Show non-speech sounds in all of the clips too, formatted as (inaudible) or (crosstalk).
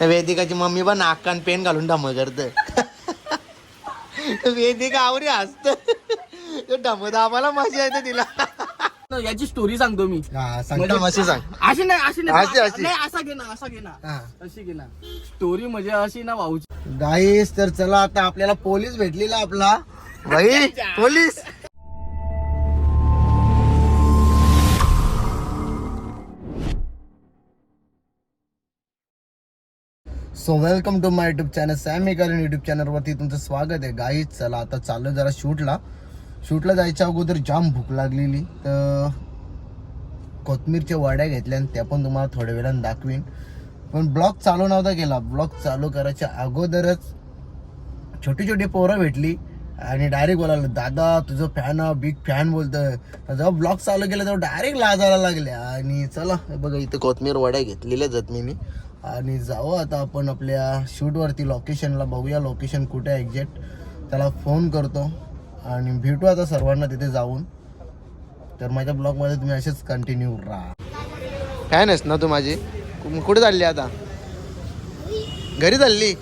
वेदिकाची mummy पण नाकान pen घालून डम करत. वेदिका आवरी हसत. डम दाबाला मजा येते तिला. याची स्टोरी सांगतो मी. सांगता मशी सांग. अशी नाही अशी नाही. अशी, अशी. नाही असा घे ना असा घे ना. अशी घे ना. स्टोरी म्हणजे अशी ना भाऊची गाईस तर चला आता आपल्याला पोलीस भेटलेला आपला. भाई (laughs) police. So welcome to my YouTube channel Sammy कारण युट्यूब चॅनलवरती तुमचं स्वागत आहे. गाईच चला आता चाललो जरा शूटला. शूटला जायच्या अगोदर जाम भूक लागलेली. तर कोथमीरच्या वड्या घेतल्या आणि त्या पण तुम्हाला थोड्या वेळानं दाखवीन. पण ब्लॉग चालू नव्हता केला. ब्लॉग चालू करायच्या अगोदरच छोटी छोटी पोरं भेटली आणि डायरेक्ट बोलायला दादा तुझं फॅन बिग फॅन बोलतोय. जेव्हा ब्लॉग चालू केला तेव्हा डायरेक्ट लाजायला लागल्या आणि चला बघा इथं कोथमीर वड्या घेतलेल्या मी आणि जाऊ आता आपण आपल्या शूटवरती लोकेशनला बघूया लोकेशन कुठे आहे एक्झॅक्ट त्याला फोन करतो आणि भेटू आता सर्वांना तिथे जाऊन. तर माझ्या ब्लॉगमध्ये तुम्ही असेच कंटिन्यू राहा. काय नाहीस ना तू माझी? कुठे चालली आता? घरी चालली?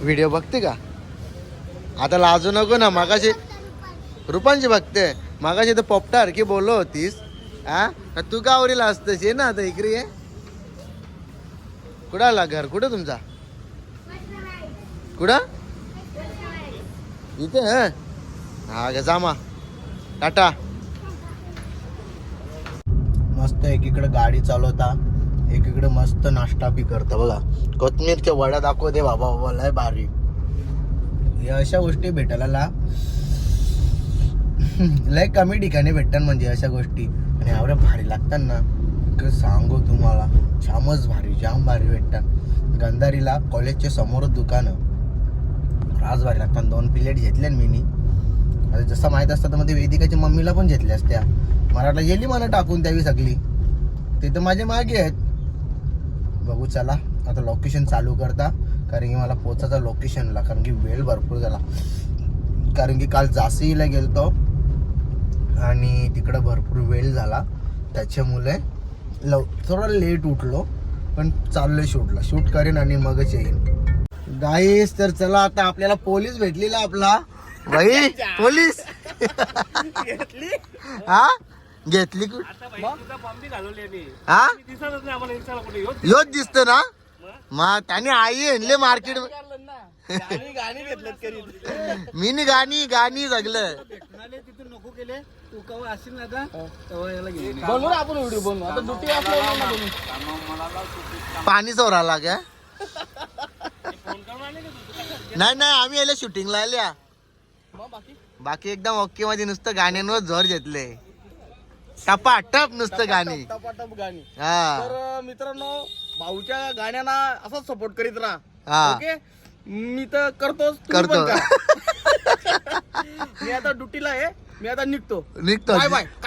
व्हिडिओ बघते का? आता लाजू नको ना मागाशी रुपांची बघते. मागाशी तर पोपटार की बोललो होतीस हा तू का आवरीला असतस? ये ना आता इकडे ये. कुठं आला घर? कुठं तुमचा? कुठं? इथे हा? ग जामा टाटा. मस्त एकीकडे गाडी चालवता एकीकडे मस्त नाश्ता बी करता. बघा कोथमीरच्या वड्या दाखव दे बाबा बाबा लय भारी. या अशा गोष्टी भेटायला लय कमी ठिकाणी भेटतात म्हणजे अशा गोष्टी. आणि एवढ्या भारी लागतात ना. का सांगू तुम्हाला. जामच भारी जाम भारी भेटतात. गंधारीला कॉलेजच्या समोरच दुकानं. राज भारी लागतात दोन प्लेट घेतल्या मीनी. आता जसं माहीत असतं तर मध्ये वेदिकाच्या मम्मीला पण घेतल्या असत्या. मराठा गेली मला टाकून द्यावी सगळी. ते तर माझे मागे आहेत. बघू चला आता लोकेशन चालू करता. कारण की मला पोचायचा लोकेशनला कारण की वेळ भरपूर झाला. कारण की काल जासीला गेलतो. आणि तिकडं भरपूर वेळ झाला. त्याच्यामुळे लव थोडं लेट उठलो पण चाललोय शूटला शूट करेन आणि मगच येईन. गाईस तर चला आता आपल्याला पोलीस भेटलेला आपला. भाई पोलीस? हा? घेतली कुठ हा? योच दिसत ना? मग? त्याने आई आणले मार्केट गाणी गाणी घेतलेत करीत मी नी गाणी गाणी सगळं तिथून नको केले. तू असशील ना बनवू ना आपण व्हिडिओ बनवू. आता दुटी बनवू पाणी चोराला का नाही नाही आम्ही याला शूटिंगला आल्या. बाकी? बाकी एकदम ओके मध्ये नुसतं गाण्यांवर जोर घेतले. टपा टप नुसतं गाणी. टपाटप गाणी. हा. तर मित्रांनो भाऊच्या गाण्यांना असाच सपोर्ट करीत राहा. हा. ओके मी तर करतोच तुम्ही करतो. करा. (laughs) मी आता ड्युटीला आहे मी आता निघतो. निघतो.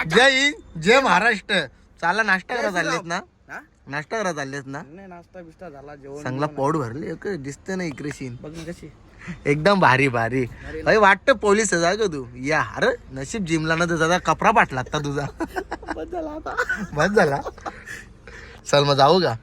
जय हिंद जय महाराष्ट्र. चाला नाश्ता करा जय चाललेत ना? हा? नाश्ता करा चाललेत ना? नाही नाश्ता बिस्टा झाला जेवण चांगला बिवण. पोट भरले दिसत ना इकडे सीन बघ ना कशी. एकदम भारी भारी. अरे वाटतं पोलीस आहे का तू. या अरे नशीब जिमला ना दादा कपडा पाटला आता तुझा. बस झाला आता. बस झाला. चल मग जाऊ का?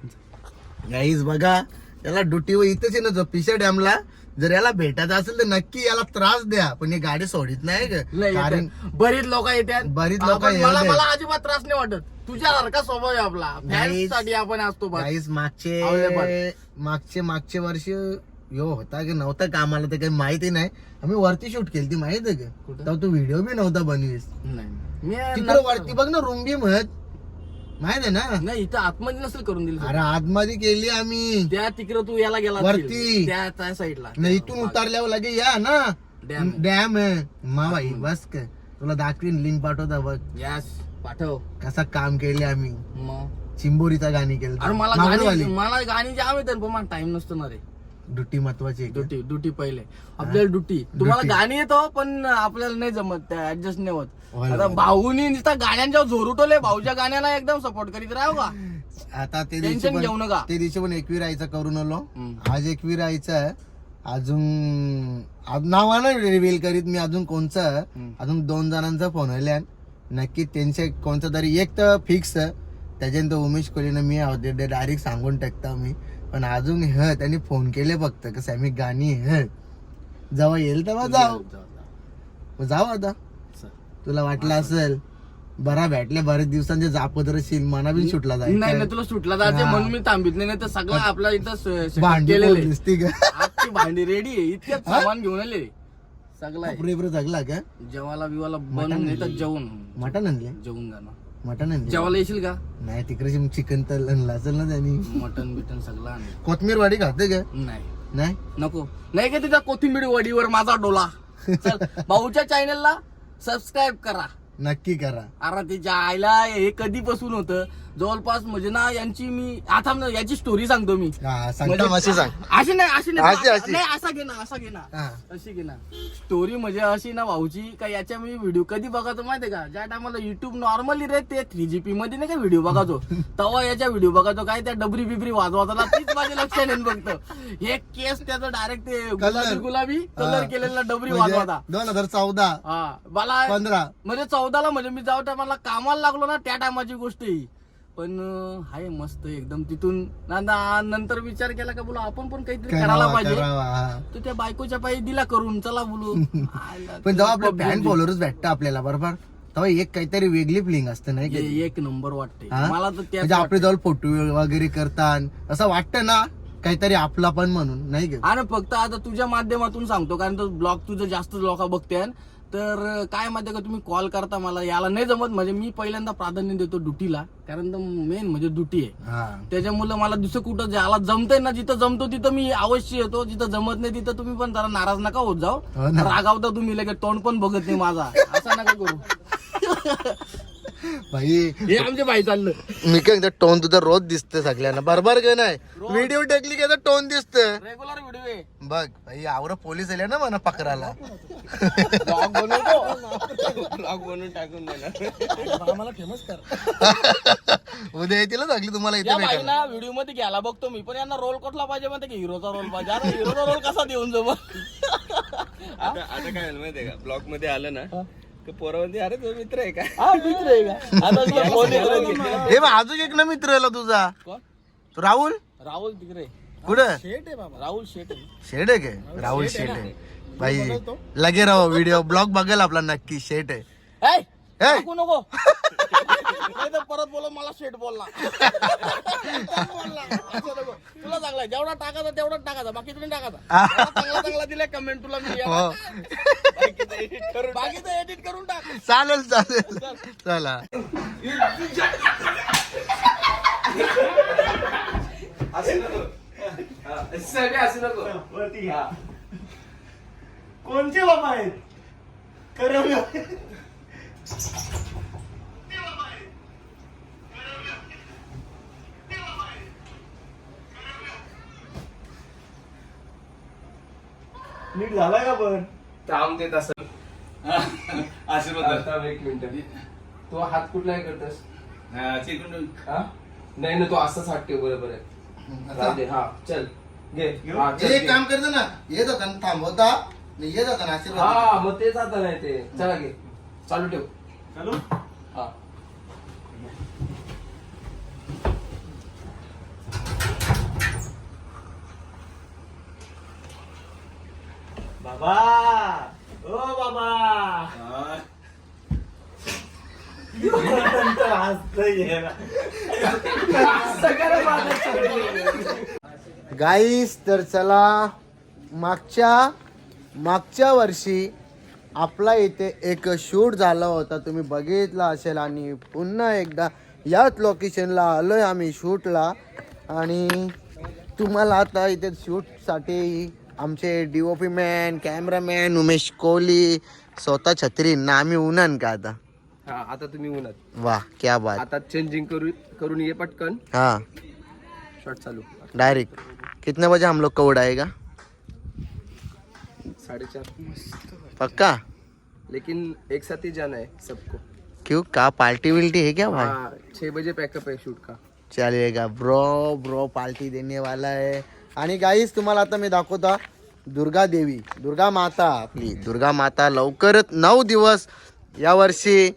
गाईज बघा. याला ड्युटीवर इथेच ना जो पिशा डॅमला जर याला भेटायचं असेल तर नक्की याला त्रास द्या. पण हे गाडी सोडित नाही कारण येतात. बरीच लोक येतात बरीच लोकं मला येतात. मला अजिबात त्रास नाही वाटत. तुझ्यासारखा स्वभाव आहे आपला. साठी आपण असतो बस. गाईज मागचे Available. मागचे मागचे वर्ष यो होता की नव्हता कामाला तर काही माहिती नाही. आम्ही वरती शूट केली ती माहिती आहे का? कुठं? तेव्हा तू व्हिडिओ बी नव्हता बनवीस. नाही. मी तिकडे वरती बघ ना रूम बी म्हणत माहीत आहे ना? नाही इथं आतमध्ये नसेल करून दिली. अरे आतमध्ये केली आम्ही. त्या तिकडे तू याला गेला वरती. त्या त्या साईडला. नाही इथून उतारल्यावर लगे या ना. Dam. डॅम आहे. मा भाई बस का तुला दाखवीन लिंक पाठवता बघ. यस पाठव. कसा काम केले आम्ही. मग? चिंबोरीचा गाणी केलं. अरे मला गाणी मला गाणी जाम येतात पण मला टाइम नसतो ना रे. ड्युटी महत्वाची आहे? ड्युटी ड्युटी पहिले. आपल्याला ड्युटी. तुम्हाला गाणी येतो पण आपल्याला नाही जमत ऍडजस्ट नाही होत. आता. भाऊनी नुसता गाण्यांच्या जोर उठवले भाऊच्या गाण्याला एकदम सपोर्ट करीत राहू का? आता ते दिवशी टेन्शन घेऊ पण नका. ते दिवशी पण एकवी राहायचं करून आलो. हम्म. आज एकवी राहायचं आहे. अजून आज नावानं रिव्हील करीत मी अजून कोणचं. अजून दोन जणांचा फोन आल्या नक्की त्यांचे कोणतं तरी एक तर फिक्स त्याच्यानंतर उमेश कोहलीनं मी डायरेक्ट सांगून टाकता मी पण अजून ह त्यांनी फोन केले फक्त कसं आम्ही गाणी ह जेव्हा येईल तेव्हा जाऊ. मग जाऊ आता. तुला वाटलं असेल बरा भेटले बरेच दिवसांचे जापत रशील मना बी सुटला नाही नाही जाईल तुला सुटला जायचं म्हणून मी थांबित नाही तर सगळं आपला इथं भांडी. दिसती का? भांडी रेडी आहे इतक्यात सामान घेऊन आले. सगळं जगला का? जेवायला बिवाला बनवून जेवण. मटण आणले? जेवून जाणं आणले जेवायला येशील का? नाही तिकडे चिकन तर असेल ना त्यांनी. मटन बिटन सगळं आण. कोथमीर वाडी खाते का? नाही. नाही? नको. नाही का तिथं कोथिंबीर वडीवर माझा डोला? चल (laughs) भाऊच्या चॅनलला सबस्क्राईब करा. नक्की करा. अरे तिच्या आईला हे कधीपासून होतं? जवळपास म्हणजे ना यांची मी आता ना याची स्टोरी सांगतो मी. हा सांग. अशी नाही अशी अशी, नाही. अशी. नाही असा घे ना असा घे ना. हा. अशी घे ना. स्टोरी म्हणजे अशी ना भाऊची का याच्या मी व्हिडिओ कधी बघायचो माहितीये का? ज्या टायमाला युट्यूब नॉर्मली रे ते थ्री जी पी मध्ये नाही का व्हिडिओ बघायचो. तेव्हा याच्या व्हिडिओ बघायचो काय त्या डबरी बिबरी वाजवायचा तीच माझे लक्ष नाही बघतो हे केस त्याचं डायरेक्ट ते गुलाबी गुलाबी कलर हा. केलेला डबरी म्हणजे दोन हजार चौदा. हा. मला पंधरा. म्हणजे चौदाला म्हणजे मी जाऊ टायमाला कामाला लागलो ना त्या टायमाची गोष्ट ही. पण हाय मस्त एकदम. तिथून ना- ना- नंतर विचार केला का बोला आपण पण काहीतरी करायला करावा पाहिजे. करावा हा. तर त्या बायकोच्या पायी दिला करून चला बोलू. (laughs) पण जेव्हा आपले भारी. फॉलोअर्स भेटतं आपल्याला बरोबर? तेव्हा एक काहीतरी वेगळी फिलिंग असते नाही का? हे एक नंबर वाटते. हा? मला तर त्याच म्हणजे आपले जवळ फोटो वगैरे करतात असं वाटतं ना काहीतरी आपला पण म्हणून नाही का? आणि फक्त आता तुझ्या माध्यमातून सांगतो कारण तो ब्लॉग तुझं जास्त लोक बघते. तर काय माहिती का तुम्ही कॉल करता मला. याला नाही जमत. म्हणजे मी पहिल्यांदा प्राधान्य देतो ड्युटीला. कारण मेन म्हणजे ड्युटी आहे. हा. त्याच्यामुळे मला दुसरं कुठं ज्याला जमतंय ना जिथं जमतो तिथं मी अवश्य येतो. जिथं जमत नाही तिथं तुम्ही पण जरा नाराज नका होत हो जाऊ ना. रागावता तुम्ही लगेच. तोंड पण बघत नाही माझा. असं नका करू. (laughs) भाई हे आमचे भाई चाललं. मी काय टोन तुझा रोज दिसते सगळ्यांना. बरोबर का नाही? व्हिडिओ टेकली का टोन दिसत रेग्युलर व्हिडिओ आहे. बघ भाई आवर पोलीस आले ना मला पकडायला. ब्लॉग बनवतो. ब्लॉग बनवून टाकून देणार. आम्हाला फेमस कर. उद्या येतील लागली तुम्हाला इथे भेटायला. व्हिडिओमध्ये घ्यायला बघतो मी पण यांना रोल कुठला पाहिजे म्हणते की? हिरोचा रोल पाहिजे. हिरोचा रोल कसा देऊन जमल आता आता काय झालं माहितीये का? ब्लॉगमध्ये आलं ना ते अरे तो मित्र आहे का? हा मित्र आहे का? आता तुला फोन येतो हे बघ अजून एक ना मित्र आला तुझा. कोण? तो राहुल? राहुल तिकडे. कुठं? शेट आहे बाबा. राहुल शेट आहे. शेड आहे काय? राहुल शेट आहे भाई लगे राहो व्हिडिओ ब्लॉग बघेल आपला नक्की शेट आहे. ऐ, ऐ. टाकू नको. नाही तर परत बोला मला शेट बोलला. बोलला. असं नको. तुला चांगला जेवढा टाकायचा तेवढा टाकायचा. बाकी तुम्ही टाकायचा. हा. चांगला चांगला दिलाय कमेंट तुला मी. हो. बाकीचं एडिट करून टाक. चालेल चालेल. चला. कोणते बाबा आहेत? नीट झालाय का पण? काम देत असं आशीर्वाद एक मिनिट. तो हात कुठला करतस? चिकन हा? नाही ना तो असाच हात ठेव बरोबर आहे. राहू दे, हा चल. घे. हा, चल, एक. काम करतो ना. येत होता ना थांबवता. नाही येत होता ना आशीर्वाद हा मग तेच आता नाही ते. चला घे. चालू ठेव. चालू? हा. बाबा! ओ बाबा. गाईस तर चला मागच्या मागच्या वर्षी आपला इथे एक शूट झाला होता. तुम्ही बघितला असेल आणि पुन्हा एकदा याच लोकेशनला आलोय आम्ही शूटला आणि तुम्हाला आता इथे शूटसाठी आमचे D O P man cameraman Umesh Kohli स्वतः छत्री ना आम्ही उन्हान का आता. हा आता तुम्ही उन्हात. वा क्या बात. आता चेंजिंग करू करून ये पटकन. हाँ. शॉट चालू. डायरेक्ट कितने बजे हम लोग का उड़ाएगा साडेचार. पक्का? लेकिन एक साथ ही जाना है सबको. क्यों? का पार्टी विल्टी है क्या भाई? हाँ छह बजे पैकअप है शूट का. चलेगा ब्रो ब्रो पार्टी देने वाला है. आणि गाईस तुम्हाला आता मी दाखवता दुर्गा देवी दुर्गा माता आपली. दुर्गा माता लवकरच नऊ दिवस यावर्षी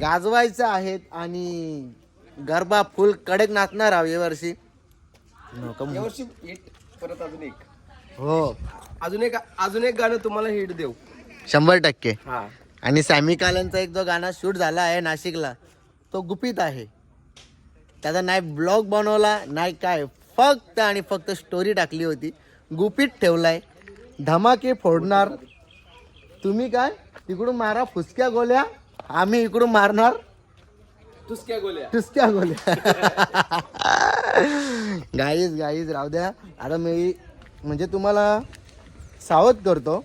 गाजवायचं आहेत आणि गरबा फुल कडक नाचणार आहोत यावर्षी हिट परत अजून एक. हो. अजून एक अजून एक गाणं तुम्हाला हिट देऊ. शंभर टक्के. हा. आणि सॅमी कालनचा एक जो गाणं शूट झाला आहे नाशिकला तो गुपित आहे. त्याचा नाही ब्लॉग बनवला नाही काय फक्त आणि फक्त स्टोरी टाकली होती. गुपित ठेवलाय. धमाके फोडणार. तुम्ही काय? तिकडून मारा फुसक्या गोल्या. आम्ही इकडून मारणार. तुसक्या गोल्या. टुसक्या गोल्या. (laughs) गाईज गाईज राहू द्या. आता मी म्हणजे तुम्हाला सावध करतो.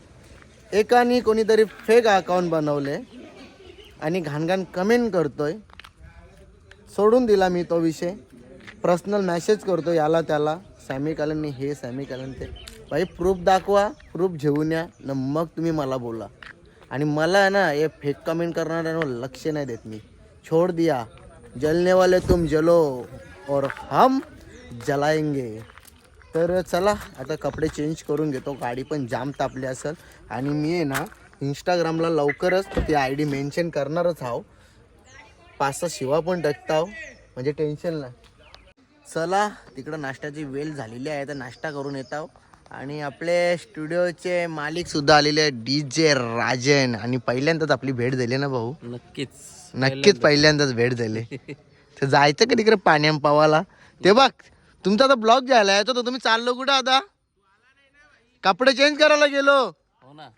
एकाने कोणीतरी फेक अकाउंट बनवले आणि घाणघाण कमेंट करतोय. सोडून दिला मी तो विषय. पर्सनल मॅसेज करतो याला त्याला. सॅमी कालननी हे सॅमी कालन ते. भाई प्रूफ दाखवा प्रूफ घेऊन या न मग तुम्ही मला बोला. आणि मला ना हे फेक कमेंट करणाऱ्यांवर लक्ष नाही देत मी. छोड़ दिया. जलने वाले तुम जलो और हम जलायंगे तर चला आता कपडे चेंज करून घेतो. गाडी पण जाम तापली असेल. आणि मी आहे ना इंस्टाग्रामला लवकरच ती आय डी मेन्शन करणारच आहो. पाच सहा शिवा पण टाकताव म्हणजे टेन्शन नाही. चला तिकडं नाश्त्याची वेळ झालेली आहे तर नाश्ता करून येताव आणि आपले स्टुडिओचे मालिक सुद्धा आलेले डी जे राजन. आणि पहिल्यांदाच आपली भेट झाली ना भाऊ? नक्कीच. नक्कीच पहिल्यांदाच. भेट झाली. (laughs) तर जायचं का तिकडे पाण्याम पावाला? ते बघ तुमचा आता ब्लॉग झाला आहे तर तुम्ही चाललो कुठं आता? कपडे चेंज करायला गेलो. हो ना.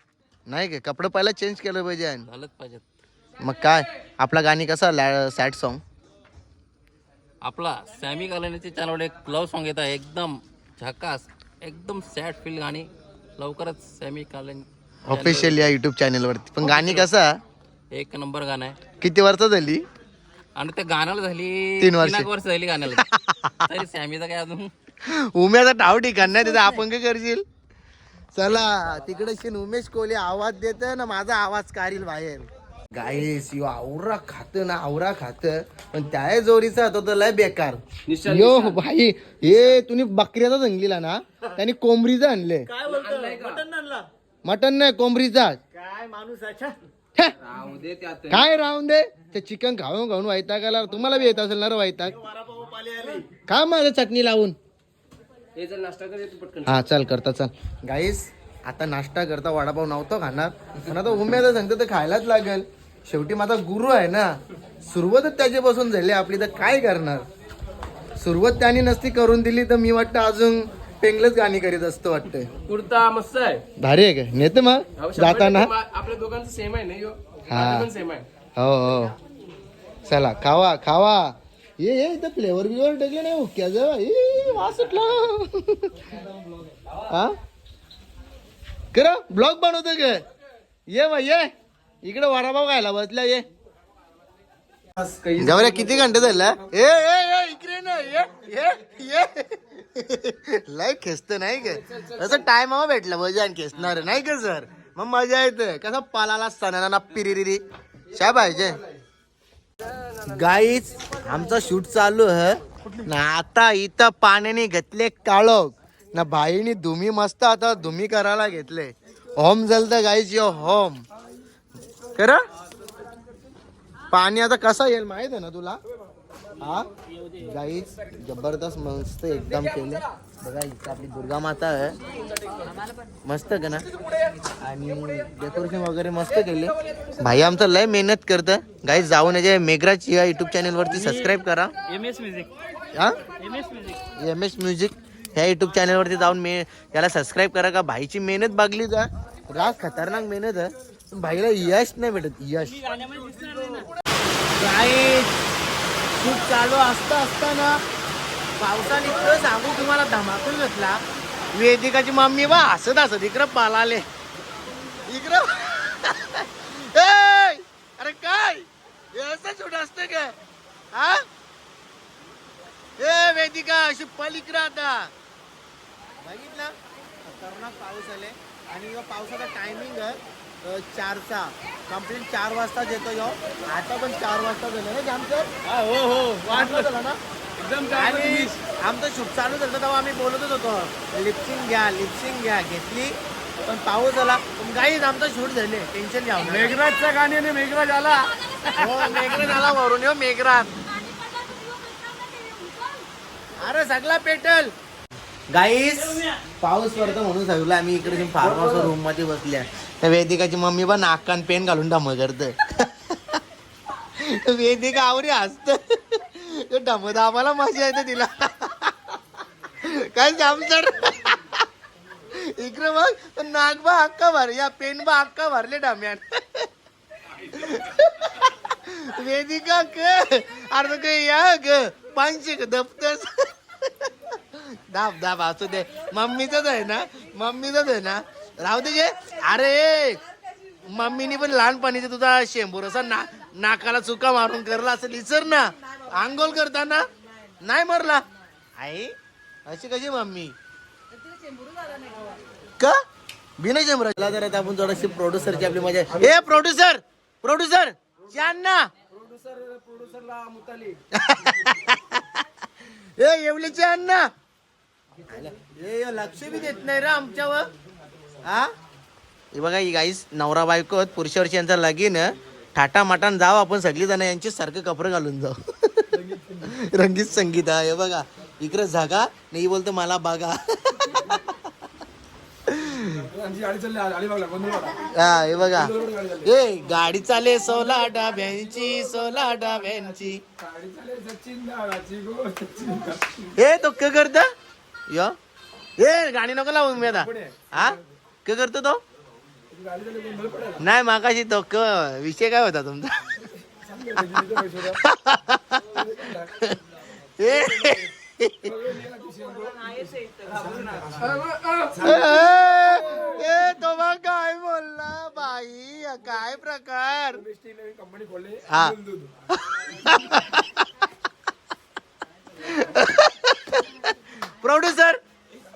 नाही का? कपडे पहिला चेंज केलं पाहिजे. मग काय? आपला गाणी कसा? सॅड सॉन्ग आपला सॅमी कालनीचे चॅनलवर एक लव सॉन्ग येत आहे एकदम झकास एकदम सॅड फील गाणी लवकरच सॅमी कालन ऑफिशियल या युट्यूब चॅनलवरती पण गाणी कसा? एक नंबर गाणं आहे. किती वर्ष झाली? आणि त्या गाण्याला झाली तीन वर्ष. एक वर्ष झाली गाण्याला. (laughs) तरी सॅमीचा काय अजून? उम्याचा ठाव ठिकाण नाही तिथं आपण काय करशील? चला तिकडे शिन उमेश कोहली आवाज देत ना माझा आवाज काढील बाहेर. गाईस यो आवरा खात ना आवरा खात. पण त्या जोरीचा तो तर लय बेकार. यो भाई हे तुम्ही बकऱ्याचा जंगलीला ना? त्यांनी कोंबडीचा आणले. मटन नाही. राहू दे त्यात. काय राहून दे? ते चिकन खाऊन खाऊन वैतागाला तुम्हाला बी येत असेल ना रे वैताग? का माझं चटणी लावून. हे हा चल करता चल. गाईस आता नाश्ता करता वडापाव नव्हतो खाणार. पण आता उमेद सांगतो तर खायलाच लागेल. शेवटी माझा गुरु आहे ना. सुरुवातच त्याच्यापासून झाली आपली तर काय करणार? सुरुवात त्याने नसती करून दिली तर मी वाटतं अजून पेंगलच गाणी करीत असतो वाटतंय कुर्ता मस्त आहे. भारी आहे का नेते मग? जाताना? आपल्या दोघांचं सेम आहे ना यो? हा. सेम आहे. हो हो. चला खावा खावा. ये ये इथं फ्लेवर बिवर टाकले नाही हुक्याचं ए, वास सुटला. हा? कर ब्लॉग बनवतो का ये मग ये. इकडे वडापाव खायला बसला ये. गवऱ्या किती घंटे झाला? ए ए इकडे ना ये लय खेचत नाही का? असं टायमावर भेटला भजन खेचणार नाही का सर? मग मजा येते. कसं पालाला सणाला ना पिरिरिरी. काय पाहिजे गाईच आमचा शूट चालू आहे. ना आता इथं पाण्याने घेतले काळोख. ना बाईनी धुमी मस्त आता धुमी करायला घेतले. होम जलत गाईच यो होम कर पाणी आता कसं येईल माहीत आहे ना तुला? हा? गाईच जबरदस्त मस्त एकदम केले. बघा इथं आपली दुर्गा माता आहे. मस्त का ना? आणि डेकोरेशन वगैरे मस्त केले. भाई आमचं लय मेहनत करतं गाई जाऊन याच्या मेघराज या युट्यूब चॅनल वरती सबस्क्राईब करा. एम एस म्युझिक हा? M S music M S music ह्या युट्यूब चॅनल वरती जाऊन मे याला सबस्क्राईब करा का? भाईची मेहनत बघली जा. राग खतरनाक मेहनत आहे. भाईला यश नाही भेटत यश. काय खूप चालू असता असताना पावसाने इतकं सांगू तुम्हाला धमाकून घेतला. वेदिकाची मम्मी बा हसत हसत. इकडं पालाले. इकडं (laughs) अरे काय? हे छोट असत का हा? ए वेदिका अशी पलीकडे आता. बघितलं? खतरनाक पाऊस आले. आणि पावसाचा टायमिंग आहे. चारचा. कंप्लीट चार वाजताच येतो यो. आता पण चार वाजता झालं ना जामचं हो हो वाटलं झालं ना? आणि आमचं शूट चालू झालं तेव्हा आम्ही बोलतच होतो लिपसिंग घ्या लिपसिंग घ्या. घेतली. पण पाऊस आला. गाईच आमचं शूट झाले. टेन्शन घ्या मेघराजच्या गाण्याने मेघराज आला. हो मेघराज आला वरून हो मेघराज. अरे सगळा पेटल. गाईस पाऊस पडतो म्हणून सगळं आम्ही इकडे फार्म हाऊस रूममध्ये बसल्या त्या वेदिकाची मम्मी पण नाकान पेन घालून डम करत. (laughs) वेदिका आवरी हसत. डमत आम्हाला मजा येते तिला. काय जामसर इकडे बघ नाक बा हक्का भर या पेन बा हक्का भरले डाम्यात वेदिका क अर्ध काय या ग पाचशे ग दफ्तर दाब दाब असू दे. मम्मीच आहे ना? मम्मीच आहे ना? राहू दे जे. अरे मम्मीनी पण लहानपणीचा तुझा शेंबूर असा ना नाकाला चुका मारून करला असं लिचर ना. आंघोळ करताना नाही मरला. आई अशी कशी मम्मी? का? बिना चेंबराला जर आता आपण थोडीशी प्रोड्युसरची आपली मजा ए प्रोड्युसर प्रोड्युसर छान ना ए एवढी छान ना ए लक्ष बी देत नाही रे आमच्यावर. हा? हे बघा ही गाईस नवरा बायको पुरुषा वर्षी यांचा लगीन. ठाटा माटान जाव आपण सगळी जण यांची सारखं कपडे घालून जाऊ. (laughs) रंगीत संगीत आहे हे बघा. इकडे जागा नाही बोलतो मला बघा हा हे बघा. ए गाडी चाले सोला डाब्यांची सोला डाब्यांची. ए तो क करत? यो. ए गाणी नको लावून मी आता. हा? क करतो तो? नाही मागाशी तो क विषय काय होता तुमचा? (laughs) ए. तो काय बोलला बाई? काय प्रकार? हा. (laughs) (laughs) प्रोड्युसर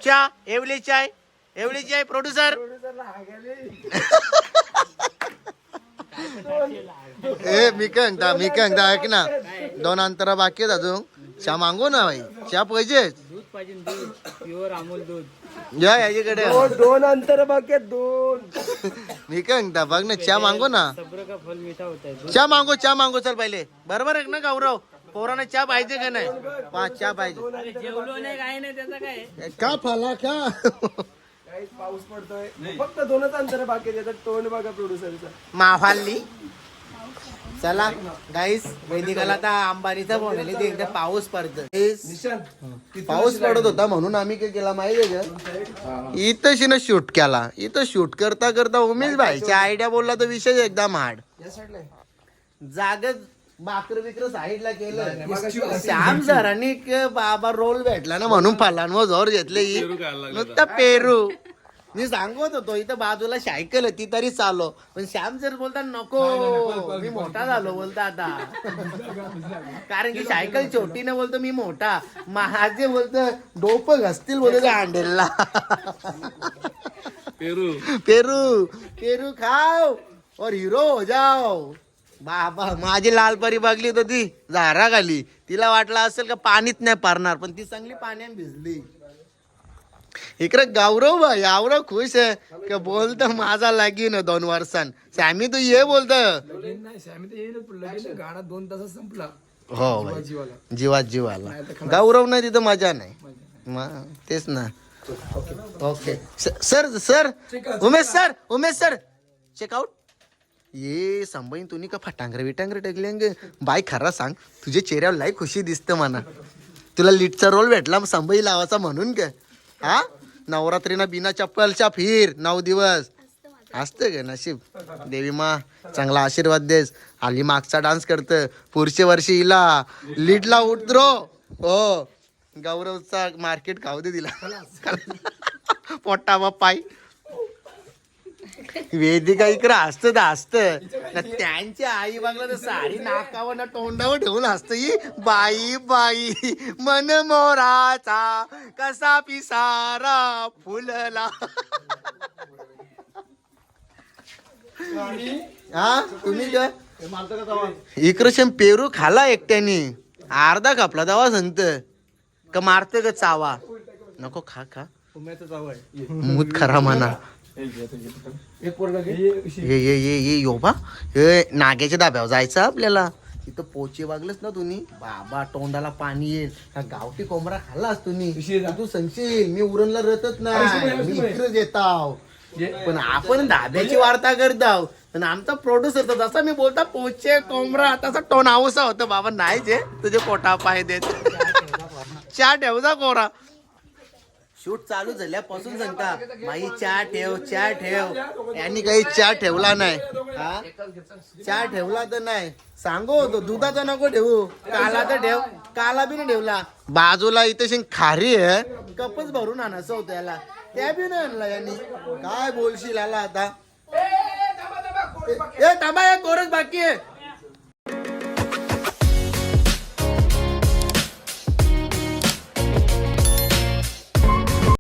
चा एवली चाय एवली चाय प्रोड्युसर. (laughs) ए मी काय म्हणता मी काय म्हणता ऐक ना. दोन अंतरा बाकी आहेत अजून. चहा मागू ना भाई चहा पाहिजे. दूध पाहिजे दूध प्युअर अमूल दूध या याच्याकडे. दोन अंतर बाकी दोन मी काय म्हणता बघ ना चहा मागू ना. सब्र का फल मीठा होता है चहा मागू चहा मागू चल पहिले. बरोबर आहे ना गौरव? पोरांना चहा पाहिजे का नाही? पाच चहा पाहिजे. जेवलो नाही काय नाही त्याचा काय का फाला का? पाऊस पडतोय. फक्त दोनच अंतर बाकी त्याचं तोंड बघा प्रोड्युसरचं माफाल्ली चला गाईस वैदिकाला आता अंबानीचा फोन आले ते एकदा पाऊस पडत पाऊस पडत होता म्हणून आम्ही काय केला माहिती आहे का? इथं शिन शूट केला. इथं शूट करता करता उमेश भाईच्या आयडिया बोलला तर विषय एकदम हार्ड जाग बाकर बिकर साईडला केलं श्याम सरांनी बाबा रोल भेटला ना म्हणून फलांवर जोर घेतले. ही. नुसतं पेरू. मी सांगत होतो इथं बाजूला सायकल होती तरी चालो. पण श्याम सर बोलता नको मी मोठा झालो बोलता आता. (laughs) कारण की सायकल छोटी न बोलतो मी मोठा. माझे बोलतो डोप घसतील बोलतो हँडेलला पेरू. (laughs) पेरू. पेरू खाओ और हिरो हो जाओ. बाबा माझी लाल परी बघली तर ती झारा खाली तिला वाटलं असेल का पाणीच नाही पारणार पण ती चांगली पाण्यात भिजली. इकडे गौरव भाई आवडं खुश आहे. का बोलत माझा लागीन आहे दोन वर्षान. सॅमी तू ये बोलत. दोन तासात संपला. हो भाई. जीवात जीवाला. गौरव नाही तिथं मजा नाही. तेच ना. Okay. Sir sir. Umesh sir Umesh sir. Checkout ये संभाई तुम्ही का? फटांगरे विटांगरे टकलेंगे बाय खरा सांग तुझ्या चेहऱ्यावर लाई खुशी दिसतं म्हणा तुला लीडचा रोल भेटला संभाई लावायचा म्हणून का? हा? नवरात्रीना बिना चप्पलच्या फिर नऊ दिवस. असतं का नशीब. देवी मा चांगला आशीर्वाद देस. आली मागचा डान्स करत. पुढच्या वर्षी हिला लीडला उतरो. हो. गौरवचा मार्केट खाऊ दे तिला. (laughs) पोटा बापाई वेदिका इकडं असतं तर असतं त्यांची आई बघलं तर साडी नाकावर ना तोंडावर ठेवून असतं ही बाई बाई मन मोराचा कसा पिसारा फुलला. हा? तुम्ही काय इकडे पेरू खाला एकट्याने. अर्धा कापला दवा सांगत का मारत ग चावा? नको खा खा. मूत खरा म्हणा एक पोरगा घे. ये ये ये. ये यो बा. हे नाग्याच्या दाब्यावर जायचं आपल्याला. तिथं पोचे वागलेस ना तुम्ही. बाबा तोंडाला पाणी येईल. हा गावठी कोंबडा खाल्लास तुम्ही. तू सांगशील मी उरणला रतच नाही. मी इकडेच येताव पण आपण दाब्याची वार्ता करताव पण आमचा प्रोड्युसर तर जसा मी बोलता पोचे कोंबडा तसा टोन आवसा होतं. बाबा नाही जे. तुझे पोटा पाय देत. चहा ठेवजा कोरा शूट चालू झाल्यापासून सांगता माई चहा ठेव चहा ठेव. यांनी काही चहा ठेवला नाही. हा? चहा ठेवला तर नाही. सांगू होतो दुधाचा नको ठेवू. काला तर ठेव. काला बी नाही ठेवला. बाजूला इथे शिंग खारी आहे. कपच भरून आणायचं होतं याला. त्या बी नाही आणला यांनी. काय बोलशील याला आता? ए थांबा या कोरच बाकी आहे.